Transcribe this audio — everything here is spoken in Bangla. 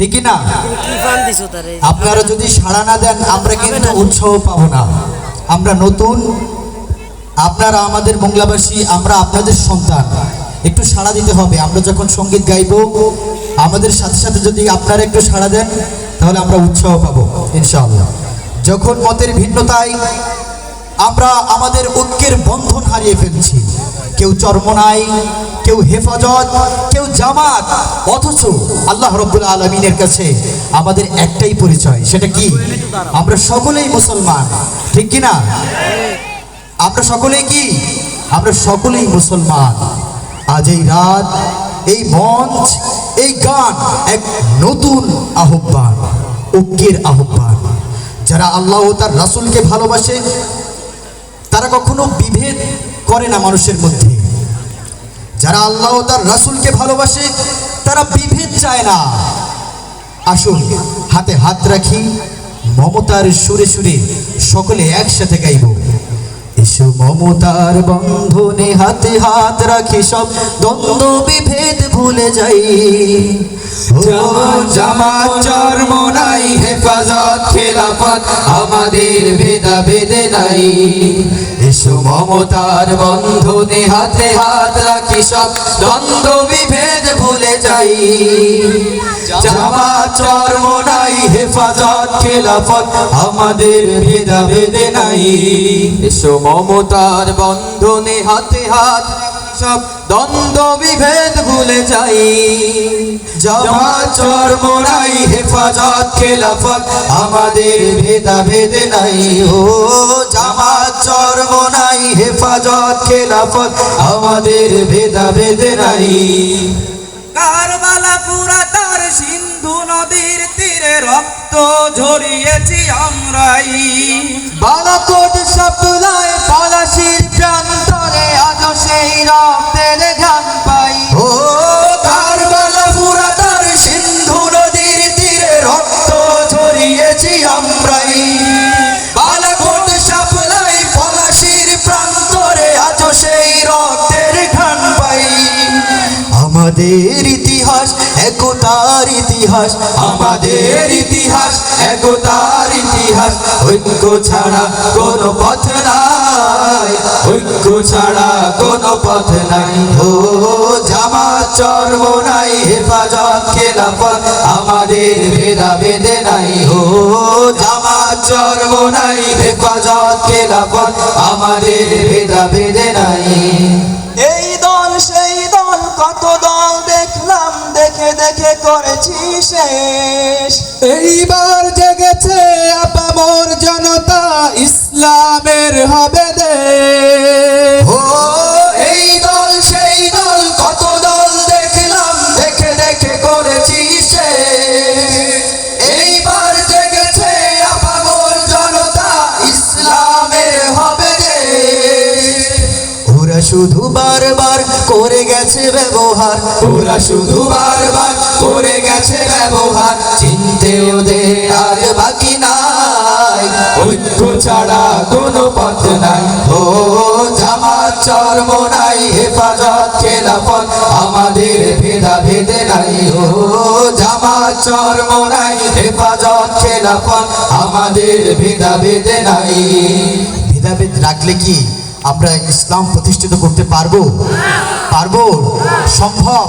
ঠিক না? আপনারা যদি সাড়া না দেন আমরা কিন্তু উৎসাহ পাবো না। আমরা নতুন আপনারা আমাদের বাংলাভাষী আমরা আপনাদের সন্তান। একটু সাড়া দিতে হবে। আমরা যখন সংগীত গাইব আমাদের সাথে সাথে যদি আপনারা একটু সাড়া দেন তাহলে আমরা উৎসাহ পাবো ইনশাআল্লাহ। যখন মতের ভিন্নতায় আমরা আমাদের ঐক্যের বন্ধন হারিয়ে ফেলছি। কেউ চর্মনাই, কেউ হেফাজত, কেউ জামাত, অথচ আল্লাহ রব্বুল আলমিনের কাছে আমাদের একটাই পরিচয়, সেটা কি? আমরা সকলেই মুসলমান, ঠিক কি না আমরা সকলেই কি? আমরা সকলেই মুসলমান। আজ এই রাত, এই মঞ্চ, এই গান এক নতুন আহ্বান ঐক্যের আহ্বান। যারা আল্লাহ তার রাসূলকে ভালোবাসে তারা কখনো বিভেদ করে না মানুষের মধ্যে, যারা আল্লাহ তার রাসূলকে ভালোবাসে, তারা বিভেদ চায় না। আসুন, হাতে হাত রাখি, মমতার সুরে সুরে সকলে একসাথে গাইব। এসো মমতার বন্ধনে হাতে হাত রাখি সব, দ্বন্দ্ব বিভেদ ভুলে যাই। আমাদের ভেদা ভেদে নাই। এসো মমতার বন্ধনে হাতে হাত রাখি সব দ্বন্দ্ব বিভেদ ভুলে যাই। জামাত চরমনাই হেফাজত, খেলাফত আমাদের ভেদা ভেদে নাই। এসো মমতার বন্ধনে হাতে হাত সব দ্বন্দ্ব বিভেদ ভুলে যাই। জামাত চরমনাই হেফাজত খেলাফত আমাদের ভেদা ভেদে নাই। ও জামাত চরমনাই হেফাজত খেলাফত আমাদের ভেদা ভেদে নাই। কারবালা পুরা তার সিন্ধু নদীর তীরে রক্ত ঝরিয়েছি আমরাই। বালাকোট সাপ্লায় আমাদের ইতিহাস, একতার ইতিহাস। আমাদের ইতিহাস, একতার ইতিহাস। ঐক্য ছাড়া কোনো পথ নাই। ঐক্য ছাড়া কোনো পথ নাই। ও জামা চর্ম নাই, হেফাজত, খেলাফত আমাদের ভেদা ভেদে নাই। ও জামা চর্ম নাই, হেফাজত, খেলাফত আমাদের ভেদে নাই। দেখে করেছি শেষ। এইবার জেগেছে আপামর জনতা, ইসলামের হবে দে ও, এই দল, সেই দল দেখলাম। এইবার জেগেছে জনতা, ইসলামের হবে দে ওরা শুধু বারবার করে গেছে ব্যবহার, ওরা শুধু বারবার করে গেছে ব্যবহার। চিনতে ওদের আর বাকি নাই। ঐক্য ছাড়া কোনো পথ নাই। ও জামাত চর্ম নাই, হেফাজত, খেলাফত আমাদের ভেদা ভেদে নাই। ও জামাত চর্ম নাই, হেফাজত, খেলাফত আমাদের ভেদা ভেদে নাই। ভেদাভেদ রাখলে কি আমরা ইসলাম প্রতিষ্ঠিত করতে পারব? পারব? সম্ভব?